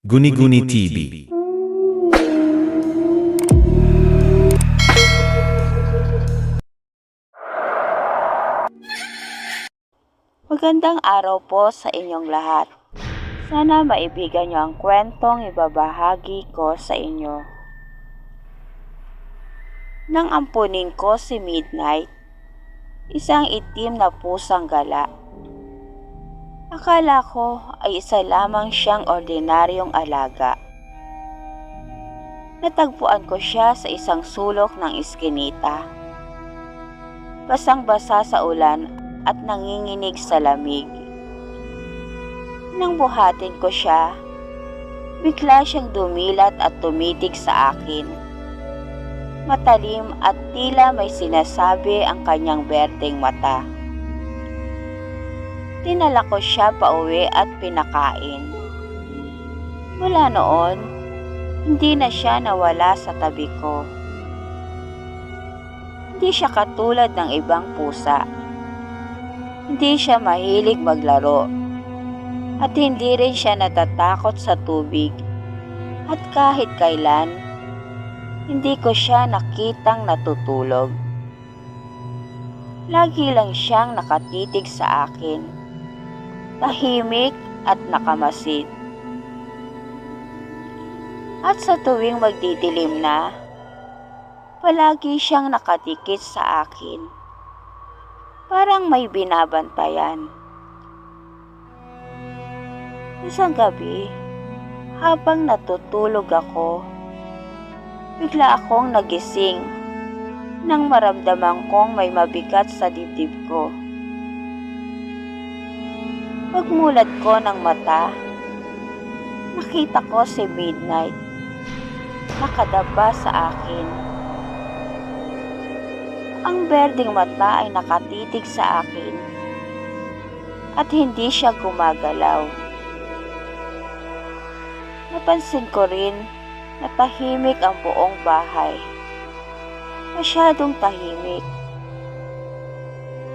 Guni-Guni TV. Magandang araw po sa inyong lahat. Sana maibigan niyo ang kwentong ibabahagi ko sa inyo. Nang ampunin ko si Midnight, isang itim na pusang gala. Akala ko ay isa lamang siyang ordinaryong alaga. Natagpuan ko siya sa isang sulok ng iskinita. Basang-basa sa ulan at nanginginig sa lamig. Nang buhatin ko siya, bigla siyang dumilat at tumitig sa akin. Matalim at tila may sinasabi ang kanyang berdeng mata. Tinala ko siya pauwi at pinakain. Mula noon, hindi na siya nawala sa tabi ko. Hindi siya katulad ng ibang pusa. Hindi siya mahilig maglaro. At hindi rin siya natatakot sa tubig. At kahit kailan, hindi ko siya nakitang natutulog. Lagi lang siyang nakatitig sa akin. Tahimik at nakamasid. At sa tuwing magdidilim na, palagi siyang nakatikit sa akin. Parang may binabantayan. Isang gabi, habang natutulog ako, bigla akong nagising nang maramdaman kong may mabigat sa dibdib ko. Pagmulat ko ng mata, nakita ko si Midnight nakadaba sa akin. Ang berdeng mata ay nakatitig sa akin at hindi siya gumagalaw. Napansin ko rin na tahimik ang buong bahay. Masyadong tahimik.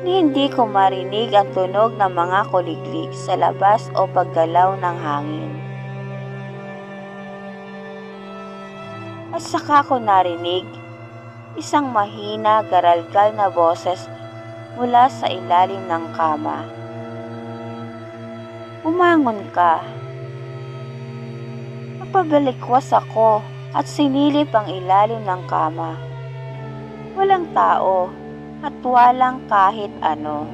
Hindi ko marinig ang tunog ng mga kuliglig sa labas o paggalaw ng hangin. At saka ko narinig isang mahina garalgal na boses mula sa ilalim ng kama. Umangon ka. Napabalikwas ako at sinilip ang ilalim ng kama. Walang tao at walang kahit ano.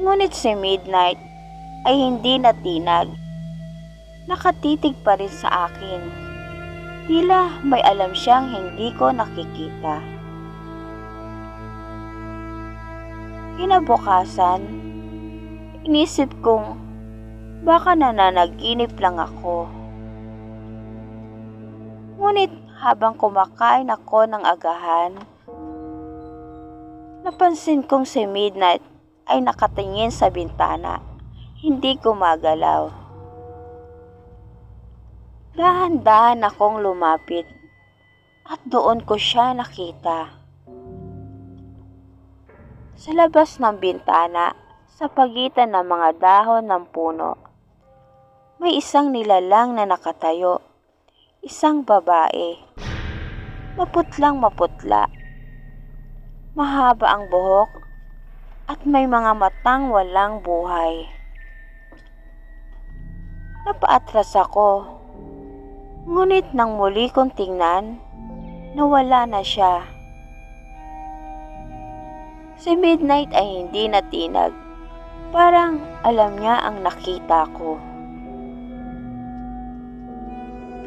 Ngunit si Midnight ay hindi natinag. Nakatitig pa rin sa akin. Tila may alam siyang hindi ko nakikita. Kinabukasan, inisip kong baka nananaginip lang ako. Ngunit habang kumakain ako ng agahan, napansin kong si Midnight ay nakatingin sa bintana, hindi gumagalaw. Dahan-dahan akong lumapit at doon ko siya nakita. Sa labas ng bintana, sa pagitan ng mga dahon ng puno, may isang nilalang na nakatayo. Isang babae. Maputlang maputla. Mahaba ang buhok at may mga matang walang buhay. Napaatras ako Ngunit nang muli kong tingnan, nawala na siya. Si Midnight ay hindi natinag. Parang alam niya ang nakita ko.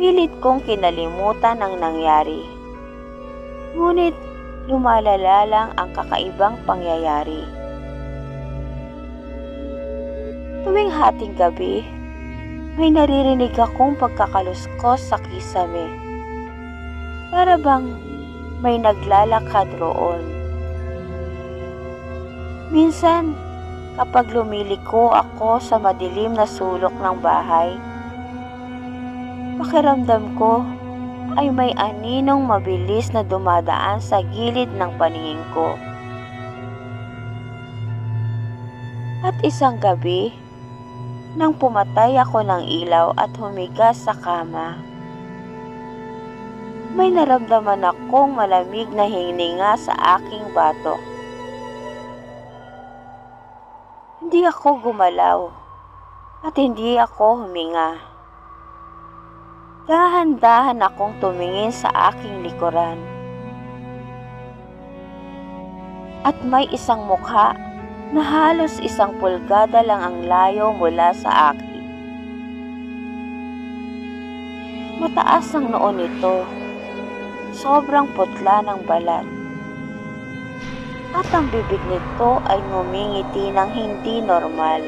Pilit kong kinalimutan ang nangyari. Ngunit lumalala lang ang kakaibang pangyayari. Tuwing hating gabi, may naririnig akong pagkakaluskos sa kisame. Para bang may naglalakad roon. Minsan, kapag lumiliko ako sa madilim na sulok ng bahay, pakiramdam ko ay may aninong mabilis na dumadaan sa gilid ng paningin ko. At isang gabi, Nang pumatay ako ng ilaw at humiga sa kama, may naramdaman akong malamig na hininga sa aking batok. Hindi ako gumalaw at hindi ako huminga. Dahan-dahan akong tumingin sa aking likuran. At may isang mukha na halos isang pulgada lang ang layo mula sa akin. Mataas ang noo nito. Sobrang putla ng balat. At ang bibig nito ay ngumingiti ng hindi normal.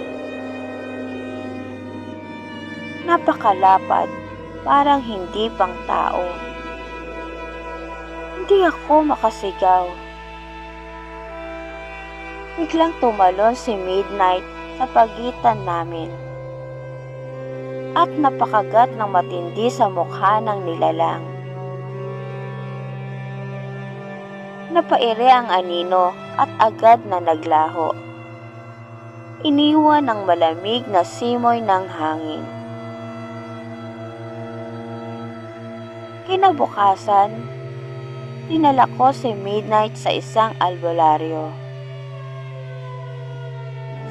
Napakalapad, parang hindi pang tao. Hindi ako makasigaw. Biglang tumalon si Midnight sa pagitan namin. At napakagat ng matindi sa mukha ng nilalang. Napaire ang anino at agad na naglaho. Iniwan ng malamig na simoy ng hangin. Kinabukasan, dinala ko si Midnight sa isang albularyo.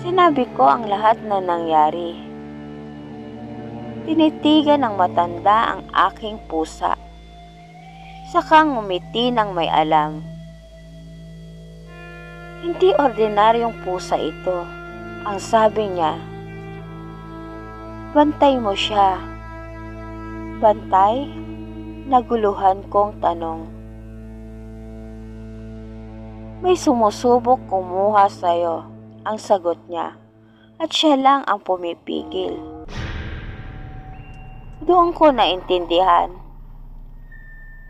Sinabi ko ang lahat na nangyari. Tinitigan ng matanda ang aking pusa. Sakang ngumiti ng may alam. Hindi ordinaryong pusa ito. Ang sabi niya, Bantay mo siya. Bantay? Naguluhan kong tanong. May sumusubok kumuha sa'yo, ang sagot niya, at siya lang ang pumipigil. Doon ko naintindihan.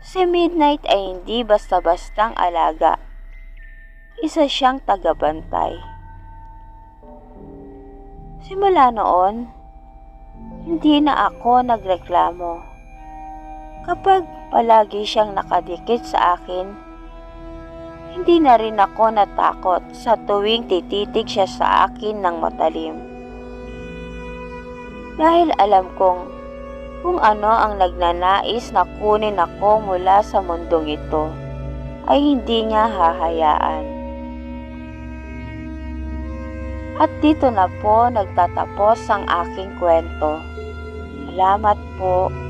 Si Midnight ay hindi basta-bastang alaga. Isa siyang tagabantay. Simula noon, hindi na ako nagreklamo. Kapag palagi siyang nakadikit sa akin, hindi na rin ako natakot sa tuwing tititig siya sa akin ng matalim. Dahil alam kong kung ano ang nagnanais na kunin ako mula sa mundong ito, ay hindi niya hahayaan. At dito na po nagtatapos ang aking kwento. Salamat po.